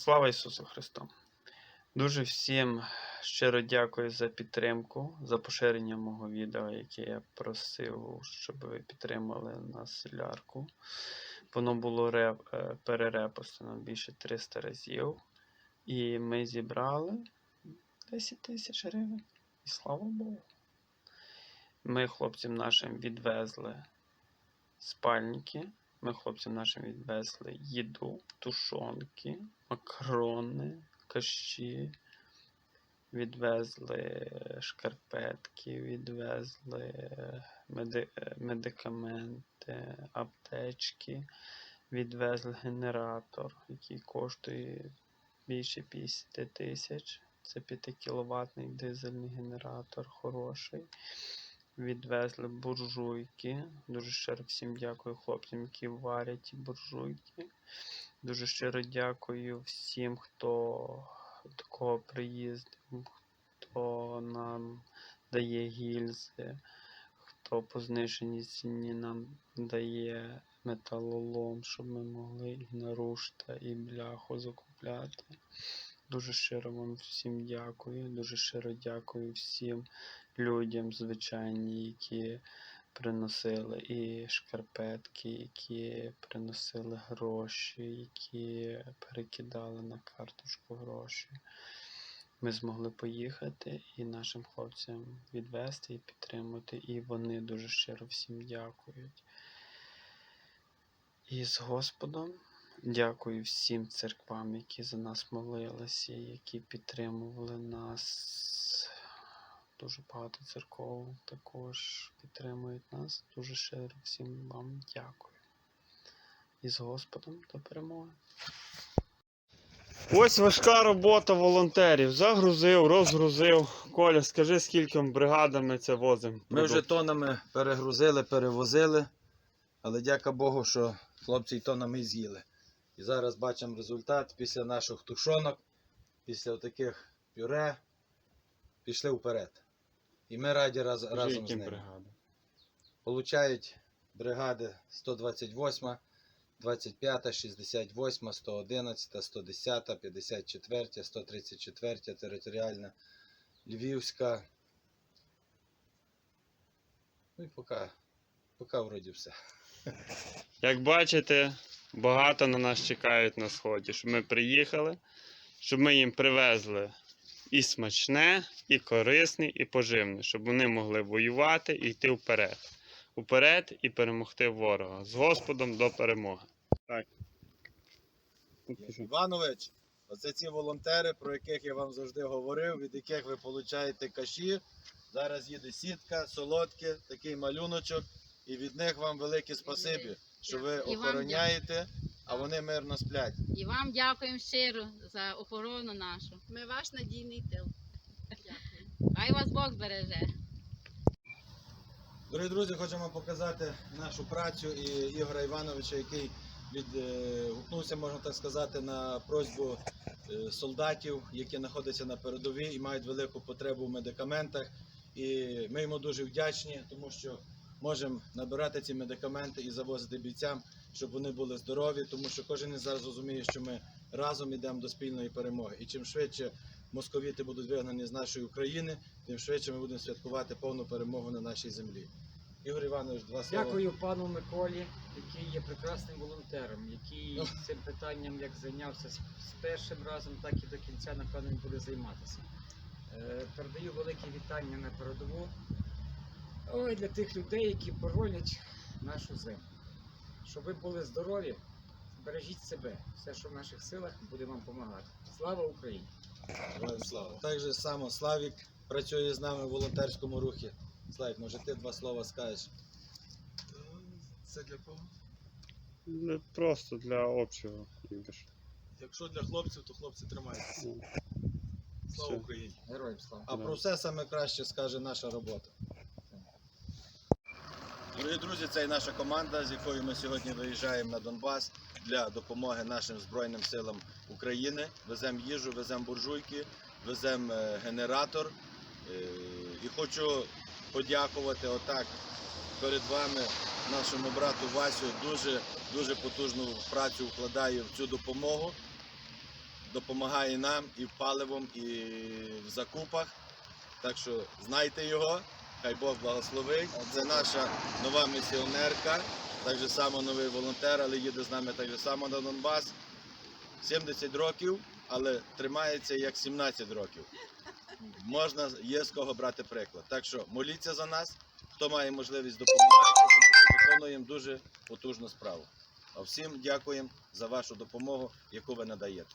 Слава Ісусу Христу! Дуже всім щиро дякую за підтримку, за поширення мого відео, яке я просив, щоб ви підтримали на солярку. Воно було реп, е, перерепостено більше 300 разів. І ми зібрали 10 тисяч гривень. І слава Богу. Ми хлопцям нашим відвезли спальники. Ми хлопцям нашим відвезли їду, тушонки, макарони, каші, відвезли шкарпетки, відвезли меди- медикаменти, аптечки, відвезли генератор, який коштує більше 50 тисяч. Це 5 кіловатний дизельний генератор, хороший. Відвезли буржуйки. Дуже щиро всім дякую хлопцям, які варять буржуйки. Дуже щиро дякую всім, хто до кого приїздив, хто нам дає гільзи, хто по зниженій ціні нам дає металолом, щоб ми могли і нарушта, і бляху закупляти. Дуже щиро вам всім дякую. Дуже щиро дякую всім людям, звичайні, які приносили і шкарпетки, які приносили гроші, які перекидали на карточку гроші. Ми змогли поїхати і нашим хлопцям відвести і підтримати, і вони дуже щиро всім дякують. І з Господом дякую всім церквам, які за нас молилися, які підтримували нас. Дуже багато церков також підтримують нас. Дуже щиро всім вам дякую. І з Господом до перемоги. Ось важка робота волонтерів. Загрузив, розгрузив. Коля, скажи, скільки бригадами це возимо? Ми вже тонами перегрузили, перевозили, але дяка Богу, що хлопці й тонами з'їли. І зараз бачимо результат після наших тушонок, після таких пюре пішли вперед. І ми раді раз, разом з ними. Получають бригади 128, 25, 68, 111, 110, 54, 134, територіальна, Львівська. Ну і поки, поки вроді все. Як бачите, багато на нас чекають на сході, щоб ми приїхали, щоб ми їм привезли і смачне, і корисне, і поживне, щоб вони могли воювати і йти вперед. Уперед і перемогти ворога. З Господом до перемоги. Так. Іванович, оце ці волонтери, про яких я вам завжди говорив, від яких ви получаєте каші. Зараз їде сітка, солодке, такий малюночок. І від них вам велике спасибі, що ви І охороняєте, а вони мирно сплять. І вам дякуємо щиро за охорону нашу. Ми ваш надійний тил. Дякую. Хай вас Бог збереже. Дорогі друзі, хочемо показати нашу працю і Ігоря Івановича, який відгукнувся, можна так сказати, на просьбу е, солдатів, які знаходяться на передовій і мають велику потребу в медикаментах. І ми йому дуже вдячні, тому що можемо набирати ці медикаменти і завозити бійцям, щоб вони були здорові, тому що кожен із зараз розуміє, що ми разом йдемо до спільної перемоги. І чим швидше московіти будуть вигнані з нашої України, тим швидше ми будемо святкувати повну перемогу на нашій землі. Ігор Іванович, два слова. Дякую пану Миколі, який є прекрасним волонтером, який Ну. цим питанням як зайнявся з, першим разом, так і до кінця, напевно, він буде займатися. Е, передаю велике вітання на передову. Ой, для тих людей, які боронять нашу землю. Щоб ви були здорові, бережіть себе. Все, що в наших силах, буде вам допомагати. Слава Україні! Слава. Так же само Славік працює з нами в волонтерському рухі. Славік, може ти два слова скажеш? Це для кого? Ну, Просто для общого. Якщо для хлопців, то хлопці тримайтеся. Слава Україні! Героям слава! А про все саме краще скаже наша робота. Дорогі друзі, це і наша команда, з якою ми сьогодні виїжджаємо на Донбас для допомоги нашим Збройним силам України. Веземо їжу, веземо буржуйки, веземо е, генератор. Е, І хочу подякувати отак перед вами нашому брату Васю. Дуже, дуже потужну працю вкладає в цю допомогу. допомагає нам і паливом, і в закупах. Так що знайте його, хай Бог благословить. Це наша нова місіонерка, так же само новий волонтер, але їде з нами так же само на Донбас. 70 років, але тримається як 17 років. Можна, є з кого брати приклад. Так що моліться за нас, хто має можливість допомагати, тому що виконуємо дуже потужну справу. А всім дякуємо за вашу допомогу, яку ви надаєте.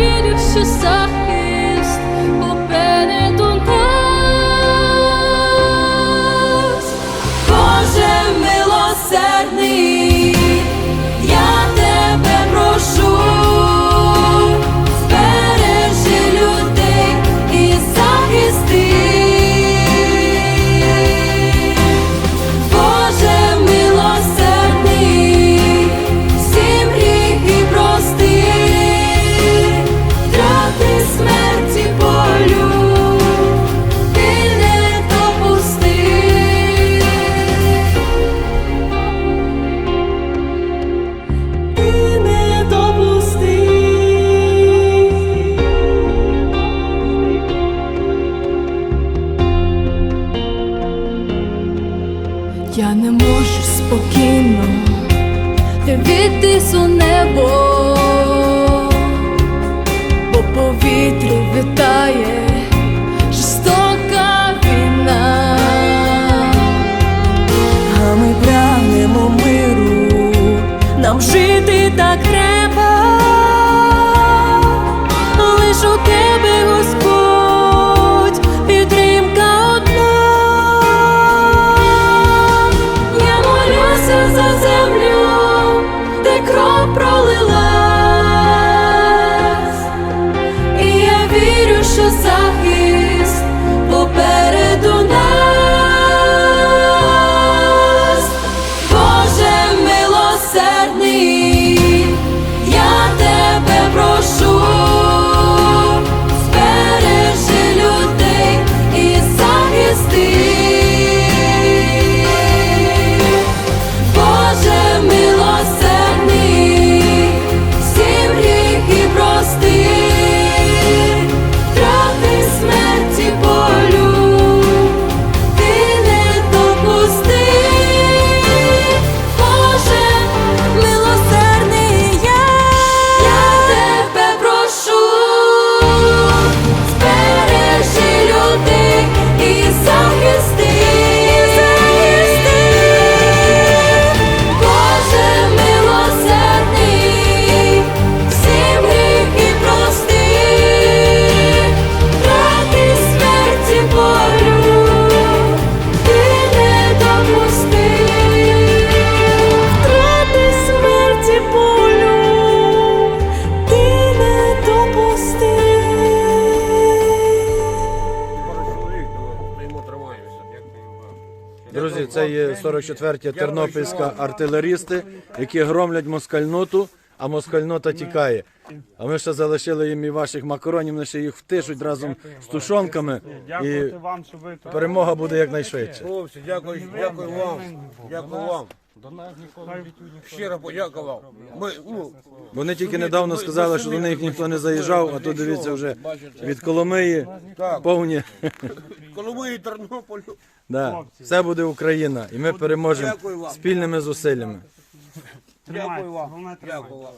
я вірю, що дивитись у небо, бо повітря вітає Друзі, це є 44-ті тернопільська артилерісти, які громлять москальноту, а москальнота тікає. А ми ще залишили їм і ваших макаронів, вони ще їх втишуть разом з тушонками, і вам, що ви перемога буде якнайшвидше. Хлопці, дякую, дякую вам. Дякую вам. Щиро подякував. Ми, ну, Вони тільки недавно сказали, що до них ніхто не заїжджав, а тут дивіться вже від Коломиї повні. Коломиї, Тернополю. Да. Все буде Україна, і ми переможемо спільними зусиллями. Дякую вам. Дякую вам.